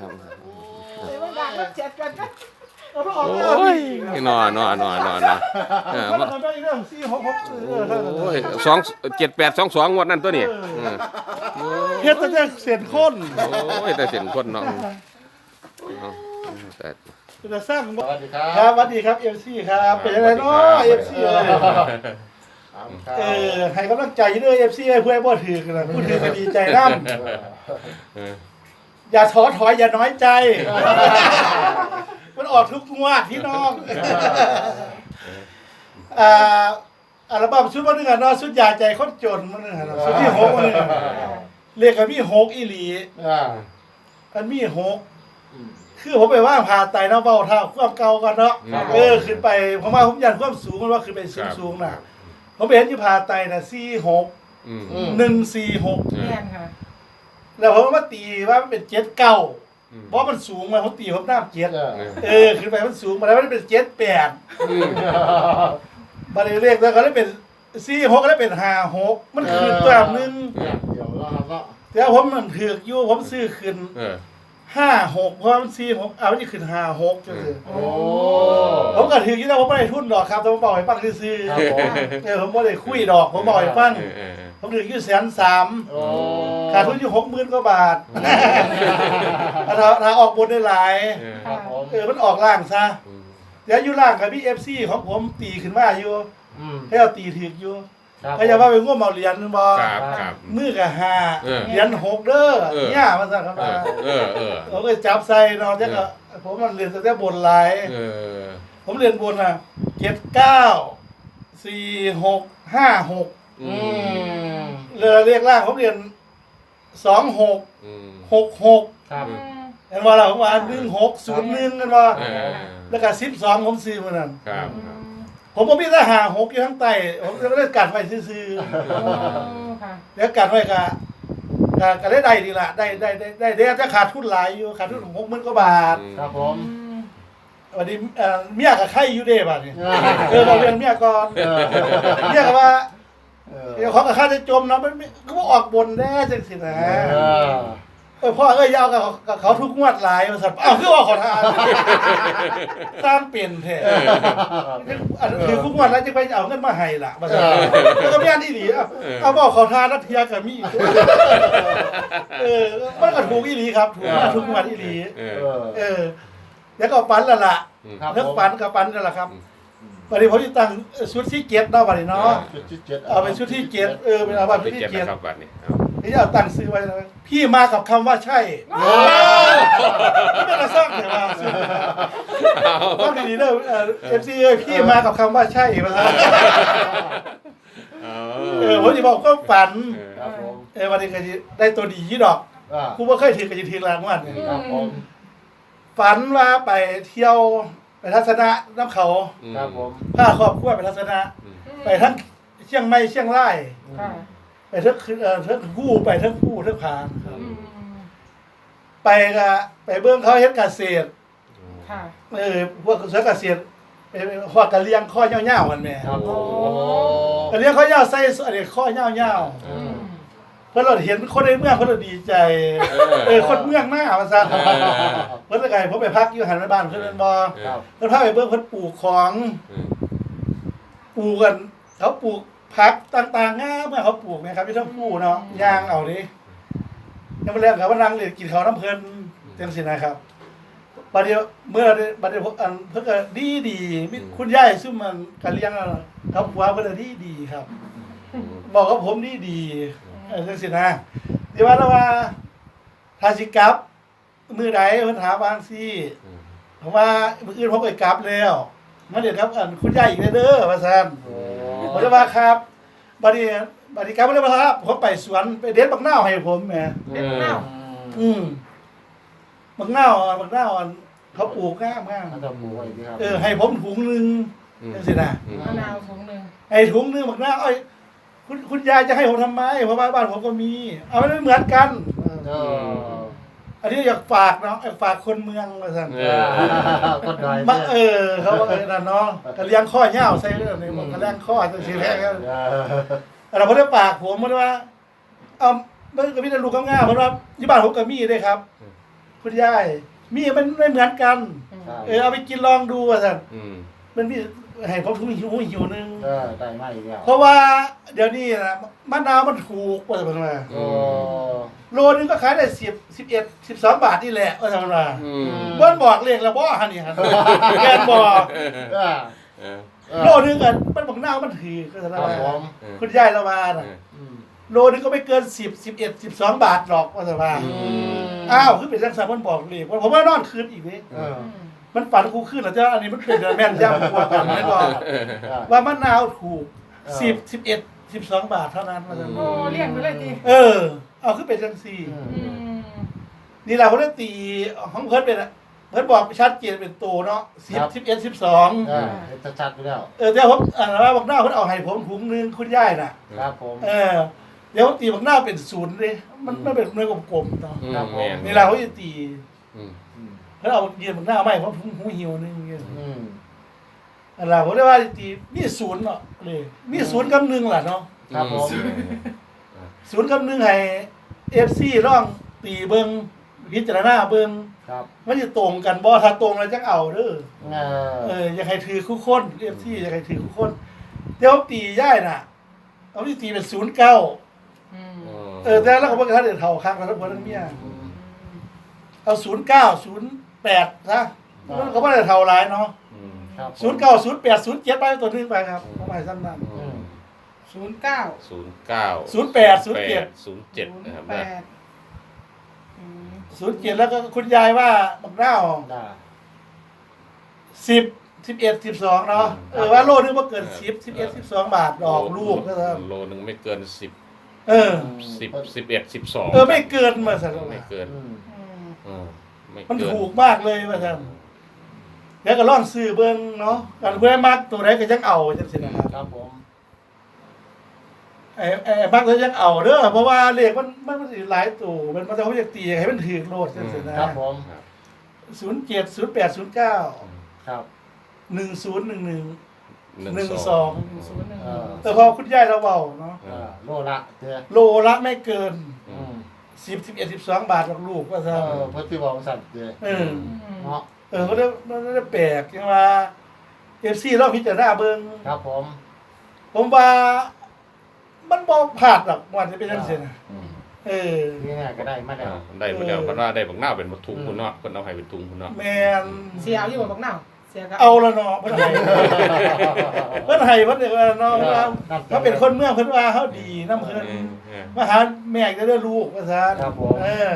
ครับเดี๋ยวมันดังมันเจ็ดกันกันเอาไปออกโอ้ยนอนนอนนอนนอนนอนเออมัมาทำได้เรื่องสี่หกหกเออเท่านั้นโอ้ยสองเจ็ดแปดสองสองงวดนั่นตัวนี้เฮ็ดตั้งแต่เสียนข้นโอ้ยแต่เสียงคนเนาะเอาแต่จะสร้างสวัสดีครัครับบสวัสดีครับเอฟซีครับเป็นยังไงเนาะเอฟซีเลยเออให้กำลังใจเด้อเอฟซีเพื่อนบ่ถือกันนะผู้ถือก็ดีใจนำเออ อย่าท้อถอยอย่าน้อยใจ มันออกทุกงวดพี่น้องอ่าอัลบั้มชุดวันนึงอะเนาะชุดยาใจคนจนมันนึงอะเนาะชุดที่หกมันนึงอะเรียกกันมีหกอีหลีอ่ามันมีหกคือผมไปว่างผ่าไตเนาะเบาเท่าความเก่ากันเนาะเออขึ้นไปผมว่าผมยันความสูงมันว่าขึ้นไปสูงสูงๆน่ะผมไปเห็นที่ผ่าไตน่ะสี่หกอืม หนึ่งสี่หกเออแม่นค่ะ แล้วผมมาตีว่ามันเป็นเจ็ดเก้าอืมเพราะมันสูงมาผมตีผมน้ำเจ็ดเออเออขึ้นไปมันสูงมาแล้วมันเป็นเจ็ดแปดอืมบัตรเลขแล้วก็ได้เป็นสี่หกก็ได้เป็นห้าหกมันคืนตัวนึงเดี๋ยวเราครับเนาะ แต่ผมมันถือกอยู่ผมซื้อคืน เออ ห้าหกเพราะมันสี่หกเอาไม่ได้คืนห้าหกจังเลยโอ้ ผมก็ถือที่แล้วผมไม่ได้ทุนดอกครับแต่ผมบอกให้ฟังซื้อครับผมๆเออผมไม่ได้คุยดอกผมบอกให้ฟัง เออเออเออ ผมถืออยู่แสนสามโอ้ขาดทุนอยู่หกหมื่นกว่าบาทถ้าถ้าออกบนได้หลายเออครับผมเออมันออกล่างซะอืม เดี๋ยวอยู่ล่างกับพี่เอฟซีของผมตีขึ้นมาอยู่อืมให้เอาตีถือกอยู่ ครับก็จะว่าไปง่วงเมาเหรียญบ่ครับครับ มือกับห้าเออเหรียญหกเด้อเออ เนี่ยมันสั่งเข้าเอมาอเออเออ ผมก็จับใส่เนาะจังก็ผมมันเรียนตั้งแต่บนหลาย เออ ผมเรียนบนอะเจ็ดเก้าสี่หกห้าหกอือืมมเรือเรียกล่างผมเรียนสองหกอืม หกหกครับเห็นว่าเราผมว่าหนึ่งหกศูนย์หนึ่งกันว่า เออ แล้วก็สิบสองผมซื้อมานั่นครับครับ ผมผมมีทหารหกอยู่ข้างใต้ผมจะไม่ได้กัดไว้ซื่อโอ้ค่ะๆแล้วกัดไว้กะกะกะได้ได้ดีละได้ได้ได้ได้ได้จะขาดทุนหลายอยู่ขาดทุนหกหมื่นกว่าบาทครับผม วันนี้เอ่อเมียกับไข่อยู่เด้บัดนี้อ่าเออบอกเรื่องเมียก่อนเออเมียก็ว่าเออเดี๋ยวเขากับข้าจะจมเนาะมันไม่ก็บ่ออกบนแน่จังสินะ เออ เออพ่อเอ้ยอยาวกับเขากับเขาทุกงวดหลายบริษัทอ้าวคือว่าขอทานสร้างเปลี่ยนแท้อันคือทุกงวดแล้วจะไปเอาเงินมาให้ล่ะบริษัทแล้วก็ไม่อันอีหลีอะเอาบอกเขาทานนักเทียกับมีเออมันก็ถูกอีหลีครับถูกมาทุกงวดอีหลีเอเอออเออแล้วก็ปันและล่ะครับเรื่องผมปันกับปันนั่นแหละครับวันนี้ผมจะตั้งชุดที่เจ็ดเนาะวันนี้เนาะชุดที่เจ็ดเอาเป็นชุดที่เจ็ดเออเป็นเอาบัตรไปชุดที่เจ็บเจ็ดนะครับบัตรนี่เอา นี่เอาตั้งซื้อไว้นะพี่มากับคำว่าใช่โอ้ไม่เป็นไรสร้างแต่ว่าเอาต้องดีๆเด้อเอฟซีเอ้ยพี่มากับคำว่าใช่มาซะเอาเออผมจะบอกก็ฝันเออครับผมเออวันนี้ก็จะได้ตัวดียี่ดอกอ่ากูว่าเคยถือก็จะถือรางวัลครับผมฝันว่าไปเที่ยวไปทัศนะน้ำเขาครับผมพาครอบครัวไปทัศนะ ไปทั้งเชียงใหม่เชียงรายค่ะ ไปทั้งคือเอ่อทั้งคู่ไปทั้งคู่ทั้งผานอืมไปกะไปเบื้องเขาเฮ็ดเกษตรค่ะเออพวกเสือเกษตรไปพวกกะเลียงข้อเหี่ยวๆกันแหม่ครับผมกะเลียงข้อยาวใส่อันนี้ข้อเหี่ยวอืมๆเพิ่นเราเห็นคนในเมืองเพิ่นเราดีใจเออคนเมืองหน้าว่าซั่นเพิ่นละไงผมไปพักอยู่หันไปบ้านเพิ่นเป็นบ่ครับ เพิ่นพาไปเบิ่งเพิ่นปลูกของ ปลูกกันเขาปลูก ผักต่างๆงามเมื่อเขาปลูกนะครับที่ทั้งผู้เนาะย่างเอาดิยังบ่แล้วก็ว่านั่งเล่นกินข้าวน้ำเพิ่นจังซี่นะครับบัดเดียวเมื่อบัดเดียวอันเพิ่นก็ดีดีๆมีคุณยายซึ่งมันกะเลี้ยงอะครับผัวเพิ่นก็ดีดีๆครับ บอกกับผมดีดีๆเออจังซี่นะเดี๋ยวว่าแล้วว่าถ้าสิกลับมือใดเพิ่นถามว่าซี่เพราะว่ามื้ออื่นผมไปกลับแล้วมาเดี๋ยวครับอันคุณยายอีกเด้อว่าซั่นโอ้ ผมจะว่าครับบัดนี้บัดนี้กลับมาแล้วครับผมไปสวนไปเด็ดบักนาวให้ผมแหมเด็กเน่า อืมบักนาวบักนาวอันเขาปลูกงามงามอันดับหมู่ไว้ดีครับเออ ให้ผมถุงหนึงจังซี่นะมะนาวถุงหนึ่งให้ถุงหนึงบักนาวเอ้ยคุณคุณยายจะให้ผมทำไมเพราะว่าบ้านผมก็มี เอาไม่เหมือนกัน เออเอออันนี้อยากฝากเนาะอยากฝากคนเมืองว่าซั่นเอคนใดมาเออ เขาว่าเออนั่นเนาะกระเลี้ยงข้อเหย้าใส่เรื่องนี้มันกระเลี้ยงข้อจังซี่แท้กันเออเราบ่ได้ปากผมมันว่าเอามันก็มีแต่ลูกง่ายๆมันว่าที่บ้านผมก็มีเด้ครับ คุณยายมีมันไม่เหมือนกันครับเออเอาไปกินลองดูว่าสันอืม มันมี ให้ผมถุงหิวหิวหนึงเออได้มาอีกแล้วเพราะว่าเดี๋ยวนี้นะมะนาวมันถูกว่าสันว่าโอ้ โลนึงก็ขายได้สิบสิบเอ็ดสิบสองบาทนี่แหละว่าสันว่าอืมเบิ้ลบอกเลขแล้วบ่ฮันนี่ฮันแกนบอกเออเออเออโลนึงกันมันบอกหน้ามันถือก็สันครับว่าผมเออ คุณยายเรามาน่ะ อืม โลนึงก็ไม่เกินสิบสิบเอ็ดสิบสองบาทหรอกว่าสันว่าอืม อ้าวคือเป็นจังสันมันบอกเลขว่าผมว่านอนคืนอีกนี่เออมั นฝันกูขึ้นแล้วจ้าอันนี้มันเป็นแม่นยำกว่ากันไม่บอกเออว่ามะนาวถูกเออสิบสิบเอ็ดสิบสองบาทเท่านั้นว่าซั่นโอ้เลี้ยงไปเลยดิเออ เอาขึ้นเป็นจังสี่อืมอืมนี่เราเขาได้ตีของเพิ่นเป็นอะเพิ่นบอกชัดเจนเป็นตัวเนาะสิบสิบเอ็ดสิบสองเออเห็นชัดๆไปแล้วเออเดี๋ยวผมอ่านว่าบักหน้าเพิ่นเอาให้ผมถุงนึงคุณย่ายน่ะ ครับผม เออเดี๋ยวผมตีบักหน้าเป็นศูนย์เลยมันมันเป็นเนื้อกลมๆเนาะอืมครับผมแม่นนี่เราเขาจะตี อืมอืมเพิ่นเอาเยียนบักหน้าไม่ผมถุงหูหิวนึงเงี้ยอืมอันเราผมได้ว่าตีมีศูนย์เนาะเลยมีศูนย์กับหนึ่งแหละเนาะครับผมศูนย์กับหนึ่งให้เอฟซีร่องตีเบิงพิจารณาเบิงครับมันจะตรงกันบ่ถ้าตรงแล้วจังเอาเด้อเออเอออยากให้ถือคู่คนเอฟซีอยากให้ถือคู่คนเดี๋ยวตีย่ายน่ะเอาที่ตีเป็นศูนย์เก้าอืมเออแต่แล้วก็บ่กระทั่งเดือดเท่าข้างกันทั้งหมดทั้งเมียเอาศูนย์เก้าศูนย์ แปดซะมันก็บ่ได้เท่าหลายเนาะอืมครับผมศูนย์เก้าศูนย์แปดศูนย์เจ็ดไปตัวหนึงไปครับเอาไปซ้ำนั้น อืมศูนย์เก้าศูนย์เก้าศูนย์แปดศูนย์เจ็ดศูนย์เจ็ดนะครับแปนะดอืมศูนย์เจ็ดแล้วก็คุณยายว่าบักเน่าได้สิบสิบเอ็ดสิบสองเนาะเออว่าโลนึงว่าเกินสิบสิบเอ็ดสิบสองบาทดอกลูกก็เถอะโลนึงไม่เกินสิบเออ สิบสิบเอ็ดสิบสองเออไม่เกินมาสันไม่เกิน อืมอืมอืม ไม่มันเกินถูกมากเลยมาสันแล้วก็ลองซื้อเบิ้งเนาะกันเพื่อมักตัวไหนก็ยังเอาจังสินะครับ ครับผม ไอ้ไอ้มักตัวยังเอาเด้อเพราะว่าเลขมันมันมันสิหลายตัวมันมันจะเขาอยากตีให้มันถือโลดจังสินะครับผม ครับศูนย์เจ็ดศูนย์แปดศูนย์เก้าครับ หนึ่งศูนย์หนึ่งหนึ่ง หนึ่งหนึ่งสสอองงหนึ่งศูนย์หนึ่งเออ แต่พอคุณยายเราเบาเนาะเออโลละเจ้อโลละไม่เกินอืม สิบสิบเอ็ดสิบสองบาทกับลูกว่าเอซะอเพื่อที่บอกสัตว์เจ้อเออ เนาะเออก็ได้มันได้แปลกยังว่าเอฟซีเราพิจารณาเบิ่งครับผมผมว่า มันบ่พลาดหรอกมันจะเป็นจังซี่นะอืมเออ นี่ไงก็ได้มาแล้วอ่าได้มาแล้วก็ว่าได้บักหน้าเป็นบักทุงคุณเนาะคนเอาให้เป็นทุงคุณเนาะแม่นเสียเอาอยู่บนบักหน้า เสียก็เอาละเนาะเพิ่นให้เพิ่นให้เพิ่นเด้อเนาะว่าเขาเป็นคนเมืองเพิ่นว่าเขาดีน้ำเพิ่นเออเออมาหาแม่จะได้ลูกว่าซั่นครับผม เออ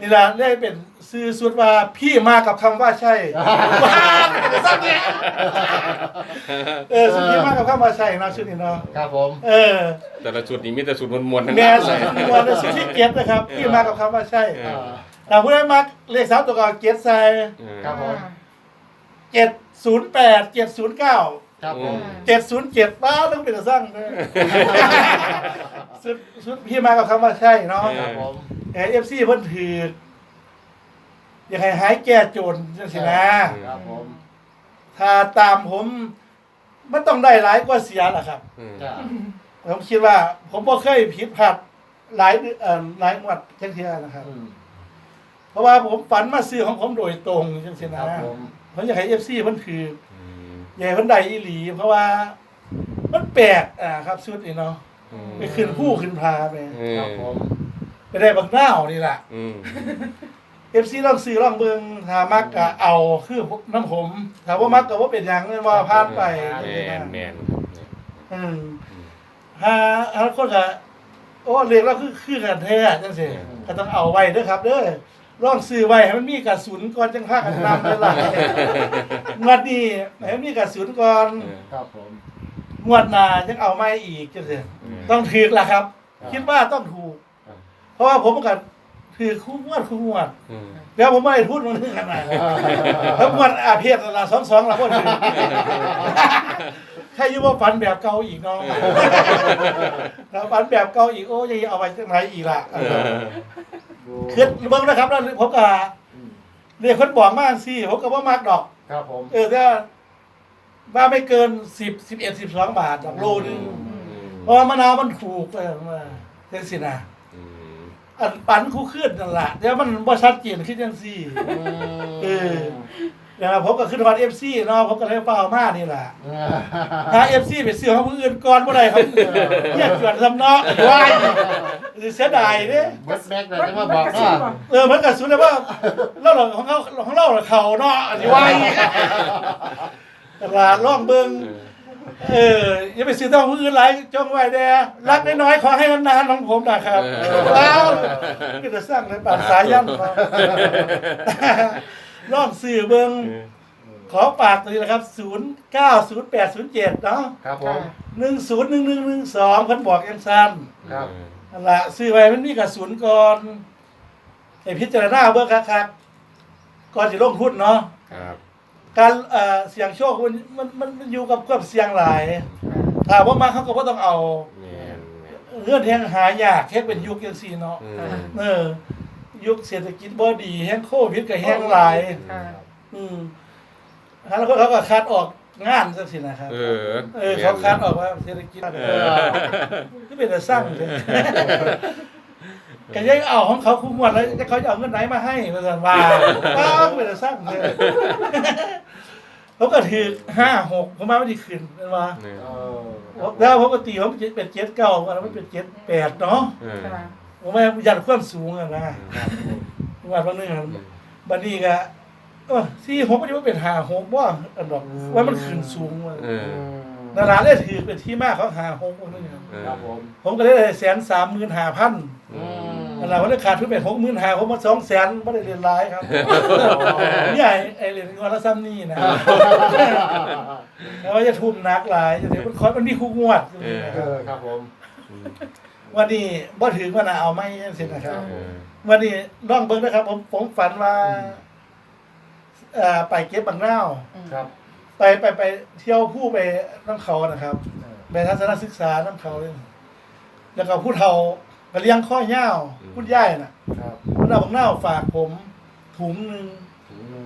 นี่ล่ะได้เป็นซื้อสุดว่าพี่มากับคำว่าใช่เออสุดที่มากับข้าวมาใช่เนาะชุดนี้เนาะครับผม เออ แต่ละชุดนี้มีแต่ชุดมวนๆทั้งแม่นั้นสุเลดยมวนสุดที่เก็ตนะครับที่มากับคำว่าใช่เออแต่ผู้ใดมักเลขสามตัวก่อนเก็ตใส่ เออ ครับผม เจ็ดศูนย์แปดเจ็ดศูนย์เก้าครับผม เจ็ดศูนย์เจ็ดป้าต้องเป็นตะสั่งเลยสุดสุดพี่มากับคำว่าใช่เนาะครับผม เอฟซีเพิ่นถืออยากให้หายแก่โจรจังสินะครับผม ถ้าตามผมมันต้องได้หลายกว่าเสียล่ะครับอืมจ้าผมคิดว่า ผมบ่เคยผิดพลาดหลายเดือนเอ่อหลายงวดเช่นเทียนะครับอืมเพราะว่าผมฝันมาซื้อของผมโดยตรงจังซี่คนะรับผม ผมอยากให้ FC เพิ่นถืออืมอยากให้เพิ่นได้อีหลี เพราะว่า มันแปลกอ่าครับชุดนี้เนาะอืมไปขึ้นผู้ขึ้นพาไปอืมครับผมไปได้บักหน้าวนี่ล่ะอืม FC ลองซื้อลองเบิ่งถ้ามักก็เอาคือพวกน้ำผมถ้าบ่มักก็บ่เป็นหยังเลยว่าพลาดไปแมจังซี่นนะแมนอืมหาหาคนก็โอ้เรียกเราคือคือกันแท้จังซี่ก็ต้องเอาไว้เด้อครับเด้อ ลองซื้อไว้ให้มันมีกระสุนก่อนจังพากันนำได้หลายงวดนี้ให้มันมีกระสุนก่อนเออ ครับผม งวดหน้าจังเอาไม่อีกจังซี่ต้องถูกล่ะครับครับคิดว่าต้องถูกครับเพราะว่าผมก็ ถือคู่งวดคู่งวด อืมแล้วผมไม่ได้พูดมันถึงขนาดนั้นแล้วงวดอาเพศละสองสองละคนถือใครอยู่ว่าฝันแบบเก่าอีกเนาะถ้าฝันแบบเก่าอีกโอ้ยงเอาไว้จังไหนอีกล่ะเออดูคือเบิ่งนะครับแล้วผมก็อืมเรียกคนบอกมากสิผมก็บ่มักดอก ครับผมเออถ้าว่าไม่เกินสิบสิบเอ็ดสิบสองบาทดอกโลนึง อืมเพราะว่ามะนาวมันถูกเออมาเช่นสินะ อืมอันปันคู่ขึ้นนั่นแหละเดี๋ยวมันบ่ชัดเจนขึ้นจังซี่ เออ นะครับผมก็ขึ้นฮอต FC เนาะผมก็เลยเฝ้ามานี่ล่ะถ้า FC ไปซื้อของผู้อื่นก่อนบ่ได้ครับเนี่ยจวนซำเนาะว้ายสิเสียดายเด้เบิร์ดแม็กเลยจะมาบอกว่าเออมันก็สุดเลยว่าเราเราของเขาของเราเขาเนาะอันนี้ว้ายตลาดล่องเบิ่ง เอออย่าไปซื้อต้องผู้อื่นหลายจงไว้แด่รักน้อยๆขอให้นานๆของผมนะครับเออว้าวก็จะสร้างในป่านสายยันมาลองซื้อเบิ่งขอฝากตัวนี้นะครับ 090807เนาะครับผม 101112เพิ่นบอกยังสั้นครับ นั่นล่ะซื้อไว้มันมีกระสุนก่อนให้พิจารณาเบิ่งครับก่อนสิลงทุนเนาะ ครับ การเอ่อเสี่ยงโชคมันมันมันมันอยู่กับความเสี่ยงหลายถ้าว่ามาเขาก็บ่ต้องเอาแม่นแม่นเงื่อนแห่งหายากแค่เป็นยุคจังซี่เนาะอืมเออ ยุคเศรษฐกิจบ่ดีแห่งโควิดก็แห่งหลาย ค่ะอืมแล้วก็เขาก็คัดออกงานจังซี่นะครับ เออเออเขาคัดออกว่าเศรษฐกิจเอเอออที่เป็นแต่สร้างเลย ก็ยังเอาของเขาคุ้มวันแล้วจะเขาจะเอาเงินไหนมาให้มาสั่นว่าว้าวเป็นแต่สร้างเลยเขาก็ถือห้าหกผมมาไม่ได้ขึ้นเป็นว่าเออเออแล้วปกติผมเป็นเจ็ดเก้าวันนั้นมันเป็นเจ็ดแปดเนาะเออค่ะผมไม่ยันความสูงอะนะวันวันหนึงอะบันนี้ก็เออสี่หกมันจะว่าเป็นหาหกว่าอันดอกว่ามันขึ้นสูงว่ะเออ นาราเลยถือเป็นที่มากของหาหกวันนึงอะครับผมผมก็ได้แสนสามหมื่นห้าพันอืมนาราวันนี้ขาดทุนเป็นหกหมื่นห้าผมมาสองแสนไม่ได้เรียนร้ายครับนี่ไอ้ไอ้เรียนวันละซ้ำนี่นะแล้วว่าจะทุ่มหนักหลายจะเดี๋ยวมันคอยมันมีคู่งวดเออเออครับผมวันนี้บ่ถึงวันน่ะเอาไม่เสร็จนะครับเออวันนี้ร่องเบิ้งนะครับ ผมผมฝันว่าเอ่อไปเก็บบางนาวครับ ไปไปไปเที่ยวผู้ไปน้ำเขานะครับไปทัศนศึกษาน้ำเขาเลยแล้วก็ผู้เฒ่าก็เลี้ยงข้อยาวผู้ย่ายน่ะครับผู้เอาบางนาวฝากผมถุงหนึ่ง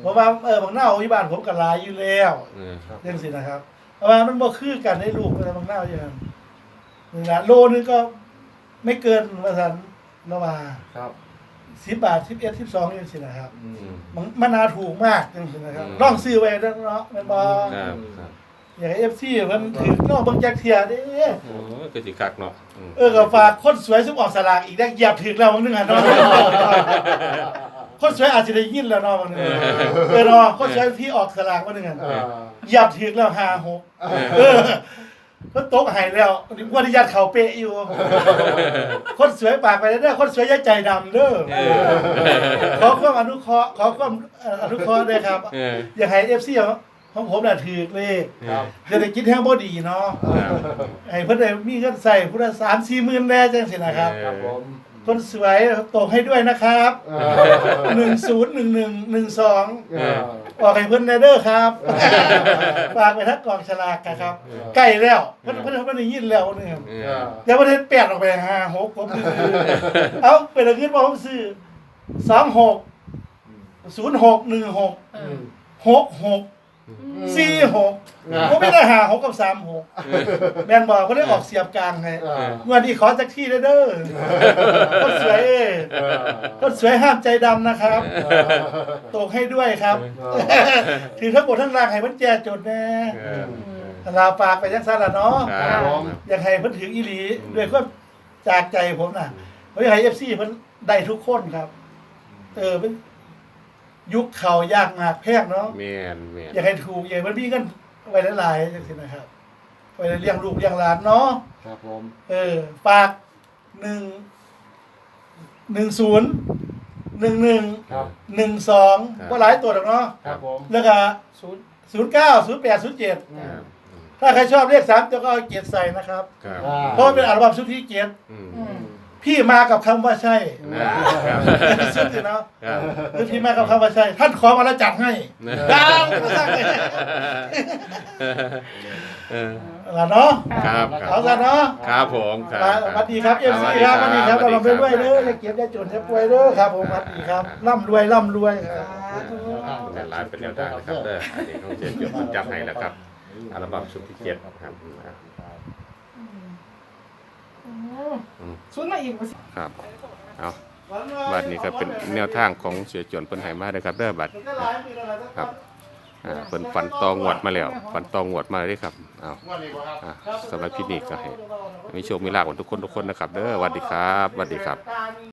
เพราะว่าเออบางนาวที่บ้านผมก็หลายอยู่แล้วเออเรื่องสินะครับเพราะว่ามันบ่คือกันในลูกอะไรบางนาวอย่างนั้นนี่นะโลนึงก็ไม่เกินว่าสันละว่าครับ สิบบาทสิบเอ็ดสิบสองยังสินะครับอืมมันมันนาถูกมากจังสินะครับอืมลองซื้อไว้เด้อเนาะแม่นบ่ครับครับอยากให้ FC เพิ่นถือน้องเบิ่งจักเที่ยเด้โอ้ยก็สิคักเนาะอืมเออก็ฝากคนสวยซุมออกสลากอีกได้เหยียบถึกแล้วบางนึงอะเนาะคนสวยอาจจะได้ยินแล้วเนาะบางนึงเออเนาะคนสวยที่ออกสลากบางนึงอะ เออ เหยียบถึกแล้ว5 6เออ ก็ตกให้แล้วนี่ว่าที่ยัดเขาเป๊ะอยู่ คนสวยปากไปเด้อคนสวยอย่าใจดำเด้อเออขอความอนุเคราะห์ขอความเอ่ออนุเคราะห์ด้วยครับ เอออยากให้ FC ของผมน่ะถือเลขครับ เศรษฐกิจแห่งบ่ดีเนาะครับให้เพิ่นได้มีเงินใส่พุทธสามสี่หมื่นแน่จังสินะครับ ครับผม คนสวยตกให้ด้วยนะครับเออหนึ่งศูนย์หนึ่งหนึ่งหนึ่งสองเออ ออกให้เพิ่นได้เด้อครับฝากไปทักกองฉลากกันครับ ใกล้แล้วเพิ่นเพิ่นเพิ่นได้ยินแล้วนี่ครับเอเอออเดี๋ยวประเทศแปดออกไปห้าหกผมซื้อเอาเป็นอะไรขึ้นมาผมซื้อสองหกศูนย์หกหนึ่งหกเออือมหกหก สี่หกผมไม่ได้หาหกกับสามหกแมนบอกเขาได้ออกเสียบกลางไงเออเมื่อนี้ขอจักที่เด้อเด้อคนสวยเอ้ยเออคนสวยห้ามใจดำนะครับเออตกให้ด้วยครับถือทั้งหมดทั้งรางให้มันแจจดแน่เออลาปากไปยังสั้นละเนาะครับผมอยากให้เพิ่นถึงอีหลีด้วยความจากใจผมน่ะผมอยากให้เอฟซีเพิ่นได้ทุกคนครับ เออเป็น ยุคเขายากมากแพงเนาะแม่นแม่นอยากให้ถูกอยากให้มันมีเงินไว้หลายๆจังซี่นะครับไว้เลี้ยงลูกเลี้ยงหลานเนาะครับผมเออฝากหนึ่งหนึ่งศูนย์หนึ่งหนึ่งครับหนึ่งสองว่าหลายตัวหรอกเนาะครับผมแล้วก็ศูนย์ศูนย์เก้าศูนย์แปดศูนย์เจ็ดครับถ้าใครชอบเลขสามจะก็เอาเกียรติใส่นะครับ ครับอ่าเพราะมันเป็นอัลบั้มชุดที่เกียรติอืม อืม พี่มากับคำว่าใช่นะครับชุดนี้เนาะครับหรือพี่มากับคำว่าใช่ ท่านขอมาแล้วจัดให้ดาวมาสร้างเลยเออล่ะเนาะครับคเอารับซะเนาะครับผมครับ สวัสดีครับเอฟซีครับสวัสดีครับเราไปด้วยเด้ออย่าเก็บอย่าจนอย่าป่วยเด้อครับผมสวัสดีครับร่ำรวยร่ำรวยครับสาธุแต่ร้านเป็นแนวทางนะครับเด้ออันนี้ต้องเจ็ดจุดจับให้แล้วครับอัลบั้มชุดที่เจ็ดครับอืมโอ้ ศูนย์มาอีกบ่สิครับเอาบัดนี้ก็เป็นแนวทางของเสียจวนเพิ่นให้มาเด้อครับเด้อบัดครับอ่าเพิ่นฟันตองวดมาแล้วฟันตองวดมาเลยครับเอาวันนี้บ่ครับอ่าสำหรับคลิปนี้ก็ให้มีโชคมีลาภกันทุกคนทุกคนนะครับเด้อสวัสดีครับสวัสดีครับ